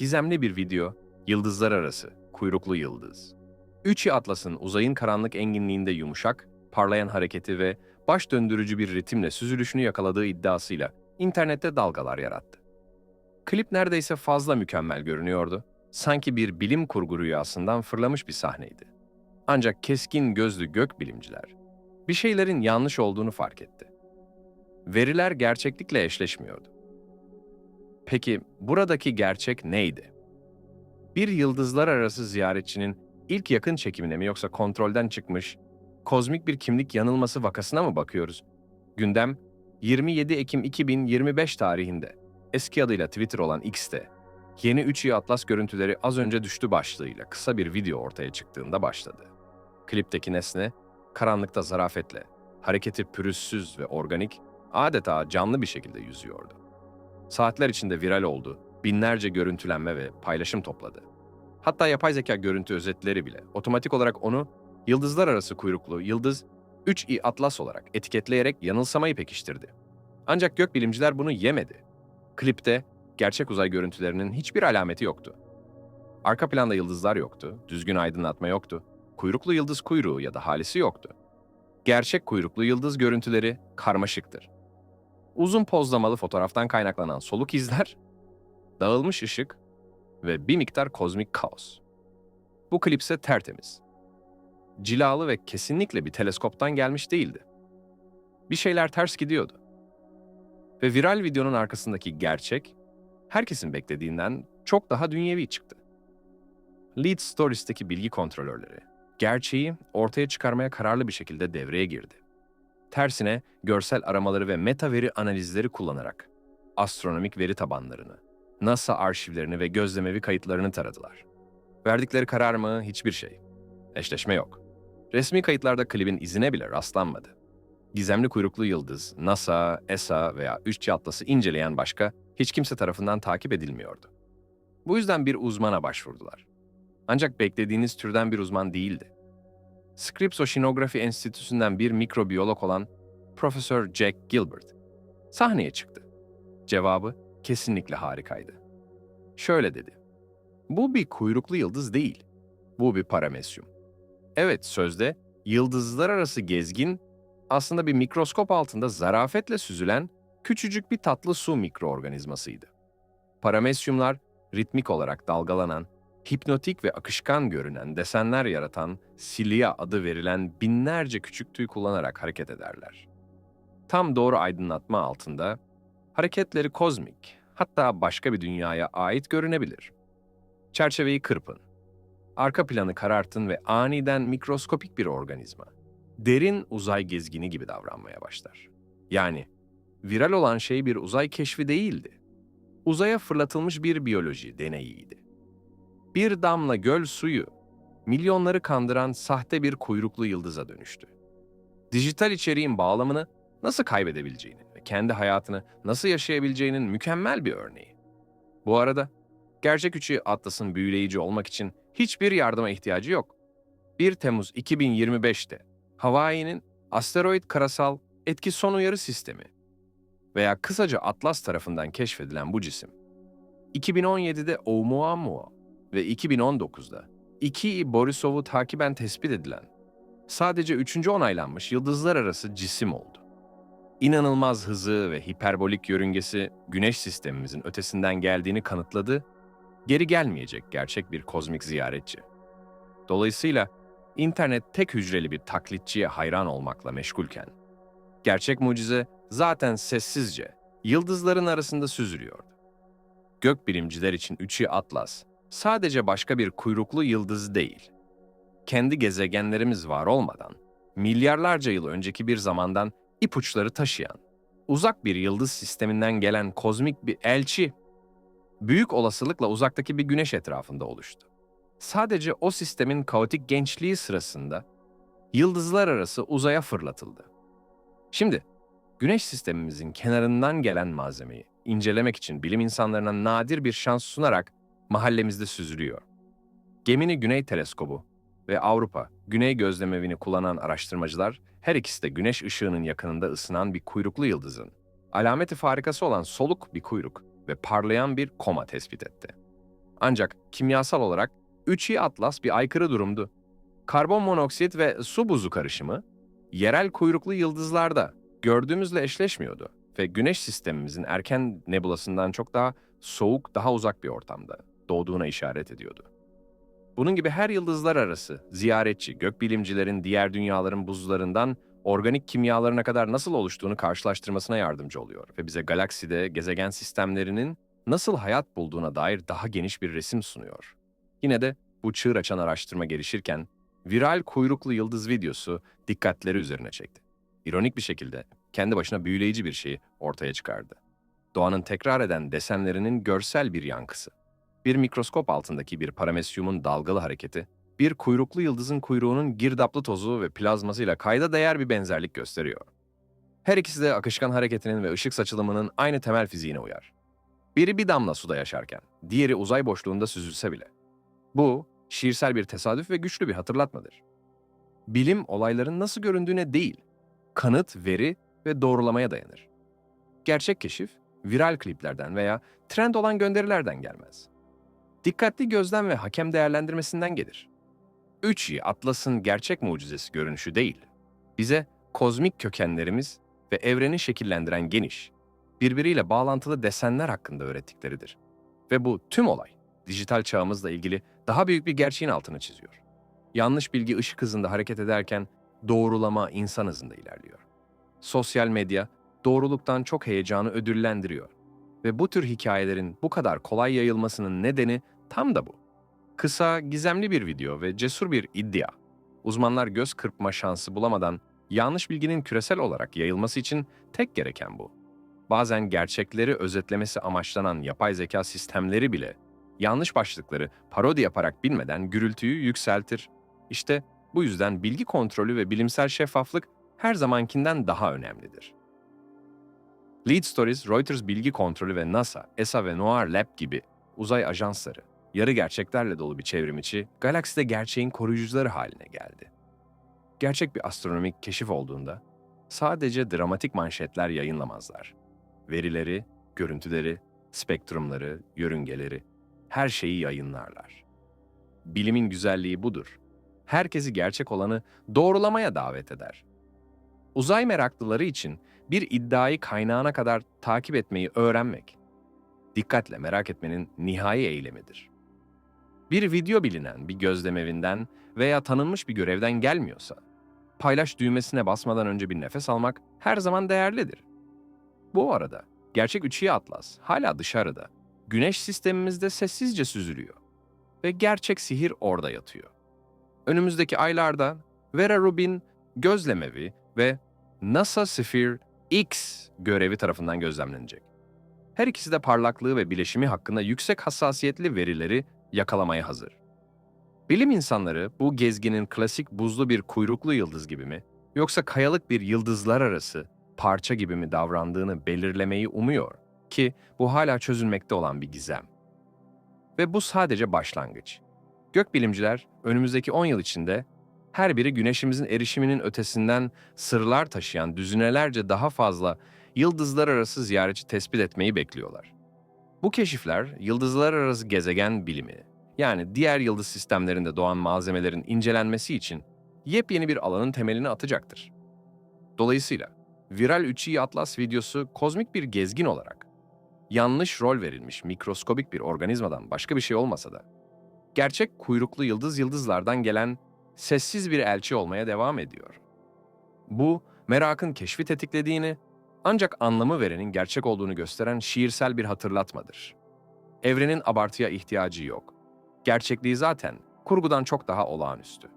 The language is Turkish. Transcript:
Gizemli bir video, yıldızlar arası, kuyruklu yıldız. Üçi Atlas'ın uzayın karanlık enginliğinde yumuşak, parlayan hareketi ve baş döndürücü bir ritimle süzülüşünü yakaladığı iddiasıyla internette dalgalar yarattı. Klip neredeyse fazla mükemmel görünüyordu. Sanki bir bilim kurgu rüyasından fırlamış bir sahneydi. Ancak keskin gözlü gökbilimciler bir şeylerin yanlış olduğunu fark etti. Veriler gerçeklikle eşleşmiyordu. Peki buradaki gerçek neydi? Bir yıldızlar arası ziyaretçinin ilk yakın çekimine mi yoksa kontrolden çıkmış, kozmik bir kimlik yanılması vakasına mı bakıyoruz? Gündem 27 Ekim 2025 tarihinde eski adıyla Twitter olan X'te yeni 3 Atlas görüntüleri az önce düştü başlığıyla kısa bir video ortaya çıktığında başladı. Klipteki nesne karanlıkta zarafetle, hareketi pürüzsüz ve organik, adeta canlı bir şekilde yüzüyordu. Saatler içinde viral oldu, binlerce görüntülenme ve paylaşım topladı. Hatta yapay zeka görüntü özetleri bile otomatik olarak onu yıldızlar arası kuyruklu yıldız 3i Atlas olarak etiketleyerek yanılsamayı pekiştirdi. Ancak gökbilimciler bunu yemedi. Klipte gerçek uzay görüntülerinin hiçbir alameti yoktu. Arka planda yıldızlar yoktu, düzgün aydınlatma yoktu, kuyruklu yıldız kuyruğu ya da halisi yoktu. Gerçek kuyruklu yıldız görüntüleri karmaşıktır. Uzun pozlamalı fotoğraftan kaynaklanan soluk izler, dağılmış ışık ve bir miktar kozmik kaos. Bu klipse tertemiz. Cilalı ve kesinlikle bir teleskoptan gelmiş değildi. Bir şeyler ters gidiyordu. Ve viral videonun arkasındaki gerçek, herkesin beklediğinden çok daha dünyevi çıktı. Lead Stories'teki bilgi kontrolörleri, gerçeği ortaya çıkarmaya kararlı bir şekilde devreye girdi. Tersine görsel aramaları ve meta veri analizleri kullanarak astronomik veri tabanlarını, NASA arşivlerini ve gözlemevi kayıtlarını taradılar. Verdikleri karar mı? Hiçbir şey. Eşleşme yok. Resmi kayıtlarda klibin izine bile rastlanmadı. Gizemli kuyruklu yıldız, NASA, ESA veya Üççi Atlas'ı inceleyen başka hiç kimse tarafından takip edilmiyordu. Bu yüzden bir uzmana başvurdular. Ancak beklediğiniz türden bir uzman değildi. Scripps Oceanography Enstitüsü'nden bir mikrobiyolog olan Profesör Jack Gilbert sahneye çıktı. Cevabı kesinlikle harikaydı. Şöyle dedi. Bu bir kuyruklu yıldız değil. Bu bir paramesyum. Evet sözde yıldızlar arası gezgin aslında bir mikroskop altında zarafetle süzülen küçücük bir tatlı su mikroorganizmasıydı. Paramesyumlar ritmik olarak dalgalanan, hipnotik ve akışkan görünen desenler yaratan silia adı verilen binlerce küçük tüy kullanarak hareket ederler. Tam doğru aydınlatma altında hareketleri kozmik, hatta başka bir dünyaya ait görünebilir. Çerçeveyi kırpın. Arka planı karartın ve aniden mikroskopik bir organizma, derin uzay gezgini gibi davranmaya başlar. Yani viral olan şey bir uzay keşfi değildi. Uzaya fırlatılmış bir biyoloji deneyiydi. Bir damla göl suyu milyonları kandıran sahte bir kuyruklu yıldıza dönüştü. Dijital içeriğin bağlamını nasıl kaybedebileceğini ve kendi hayatını nasıl yaşayabileceğinin mükemmel bir örneği. Bu arada gerçek üçü Atlas'ın büyüleyici olmak için hiçbir yardıma ihtiyacı yok. 1 Temmuz 2025'te Hawaii'nin asteroid karasal etki son uyarı sistemi veya kısaca Atlas tarafından keşfedilen bu cisim, 2017'de Oumuamua ve 2019'da iki Borisov'u takiben tespit edilen, sadece üçüncü onaylanmış yıldızlar arası cisim oldu. İnanılmaz hızı ve hiperbolik yörüngesi Güneş sistemimizin ötesinden geldiğini kanıtladı, geri gelmeyecek gerçek bir kozmik ziyaretçi. Dolayısıyla internet tek hücreli bir taklitçiye hayran olmakla meşgulken, gerçek mucize zaten sessizce yıldızların arasında süzülüyordu. Gökbilimciler için Üçü Atlas sadece başka bir kuyruklu yıldız değil. Kendi gezegenlerimiz var olmadan, milyarlarca yıl önceki bir zamandan ipuçları taşıyan, uzak bir yıldız sisteminden gelen kozmik bir elçi, büyük olasılıkla uzaktaki bir güneş etrafında oluştu. Sadece o sistemin kaotik gençliği sırasında yıldızlar arası uzaya fırlatıldı. Şimdi güneş sistemimizin kenarından gelen malzemeyi incelemek için bilim insanlarına nadir bir şans sunarak mahallemizde süzülüyor. Gemini Güney Teleskobu ve Avrupa Güney Gözlemevini kullanan araştırmacılar her ikisi de güneş ışığının yakınında ısınan bir kuyruklu yıldızın, alameti farikası olan soluk bir kuyruk ve parlayan bir koma tespit etti. Ancak kimyasal olarak 3i atlas bir aykırı durumdu. Karbon monoksit ve su buzu karışımı yerel kuyruklu yıldızlarda gördüğümüzle eşleşmiyordu ve güneş sistemimizin erken nebulasından çok daha soğuk, daha uzak bir ortamda doğduğuna işaret ediyordu. Bunun gibi her yıldızlar arası ziyaretçi, gökbilimcilerin diğer dünyaların buzlarından organik kimyalarına kadar nasıl oluştuğunu karşılaştırmasına yardımcı oluyor ve bize galakside gezegen sistemlerinin nasıl hayat bulduğuna dair daha geniş bir resim sunuyor. Yine de bu çığır açan araştırma gelişirken viral kuyruklu yıldız videosu dikkatleri üzerine çekti. İronik bir şekilde kendi başına büyüleyici bir şeyi ortaya çıkardı. Doğanın tekrar eden desenlerinin görsel bir yankısı. Bir mikroskop altındaki bir paramesyumun dalgalı hareketi, bir kuyruklu yıldızın kuyruğunun girdaplı tozu ve plazmasıyla kayda değer bir benzerlik gösteriyor. Her ikisi de akışkan hareketinin ve ışık saçılımının aynı temel fiziğine uyar. Biri bir damla suda yaşarken, diğeri uzay boşluğunda süzülse bile. Bu, şiirsel bir tesadüf ve güçlü bir hatırlatmadır. Bilim olayların nasıl göründüğüne değil, kanıt, veri ve doğrulamaya dayanır. Gerçek keşif, viral kliplerden veya trend olan gönderilerden gelmez. Dikkatli gözlem ve hakem değerlendirmesinden gelir. 3i Atlas'ın gerçek mucizesi görünüşü değil, bize kozmik kökenlerimiz ve evreni şekillendiren geniş, birbiriyle bağlantılı desenler hakkında öğrettikleridir. Ve bu tüm olay, dijital çağımızla ilgili daha büyük bir gerçeğin altını çiziyor. Yanlış bilgi ışık hızında hareket ederken doğrulama insan hızında ilerliyor. Sosyal medya doğruluktan çok heyecanı ödüllendiriyor. Ve bu tür hikayelerin bu kadar kolay yayılmasının nedeni tam da bu. Kısa, gizemli bir video ve cesur bir iddia. Uzmanlar göz kırpma şansı bulamadan yanlış bilginin küresel olarak yayılması için tek gereken bu. Bazen gerçekleri özetlemesi amaçlanan yapay zeka sistemleri bile yanlış başlıkları parodi yaparak bilmeden gürültüyü yükseltir. İşte bu yüzden bilgi kontrolü ve bilimsel şeffaflık her zamankinden daha önemlidir. Lead Stories, Reuters Bilgi Kontrolü ve NASA, ESA ve Noir Lab gibi uzay ajansları, yarı gerçeklerle dolu bir çevrimiçi, galakside gerçeğin koruyucuları haline geldi. Gerçek bir astronomik keşif olduğunda sadece dramatik manşetler yayınlamazlar. Verileri, görüntüleri, spektrumları, yörüngeleri, her şeyi yayınlarlar. Bilimin güzelliği budur. Herkesi gerçek olanı doğrulamaya davet eder. Uzay meraklıları için bir iddiayı kaynağına kadar takip etmeyi öğrenmek, dikkatle merak etmenin nihai eylemidir. Bir video bilinen bir gözlemevinden veya tanınmış bir görevden gelmiyorsa, paylaş düğmesine basmadan önce bir nefes almak her zaman değerlidir. Bu arada gerçek üçüye atlas hala dışarıda, güneş sistemimizde sessizce süzülüyor ve gerçek sihir orada yatıyor. Önümüzdeki aylarda Vera Rubin gözlemevi ve NASA Sphere X görevi tarafından gözlemlenecek. Her ikisi de parlaklığı ve bileşimi hakkında yüksek hassasiyetli verileri yakalamaya hazır. Bilim insanları bu gezginin klasik buzlu bir kuyruklu yıldız gibi mi yoksa kayalık bir yıldızlar arası parça gibi mi davrandığını belirlemeyi umuyor ki bu hala çözülmekte olan bir gizem. Ve bu sadece başlangıç. Gökbilimciler önümüzdeki 10 yıl içinde her biri güneşimizin erişiminin ötesinden sırlar taşıyan düzinelerce daha fazla yıldızlar arası ziyaretçi tespit etmeyi bekliyorlar. Bu keşifler yıldızlar arası gezegen bilimi, yani diğer yıldız sistemlerinde doğan malzemelerin incelenmesi için yepyeni bir alanın temelini atacaktır. Dolayısıyla Viral 3i Atlas videosu kozmik bir gezgin olarak yanlış rol verilmiş mikroskobik bir organizmadan başka bir şey olmasa da gerçek kuyruklu yıldız yıldızlardan gelen sessiz bir elçi olmaya devam ediyor. Bu, merakın keşfi tetiklediğini, ancak anlamı verenin gerçek olduğunu gösteren şiirsel bir hatırlatmadır. Evrenin abartıya ihtiyacı yok. Gerçekliği zaten kurgudan çok daha olağanüstü.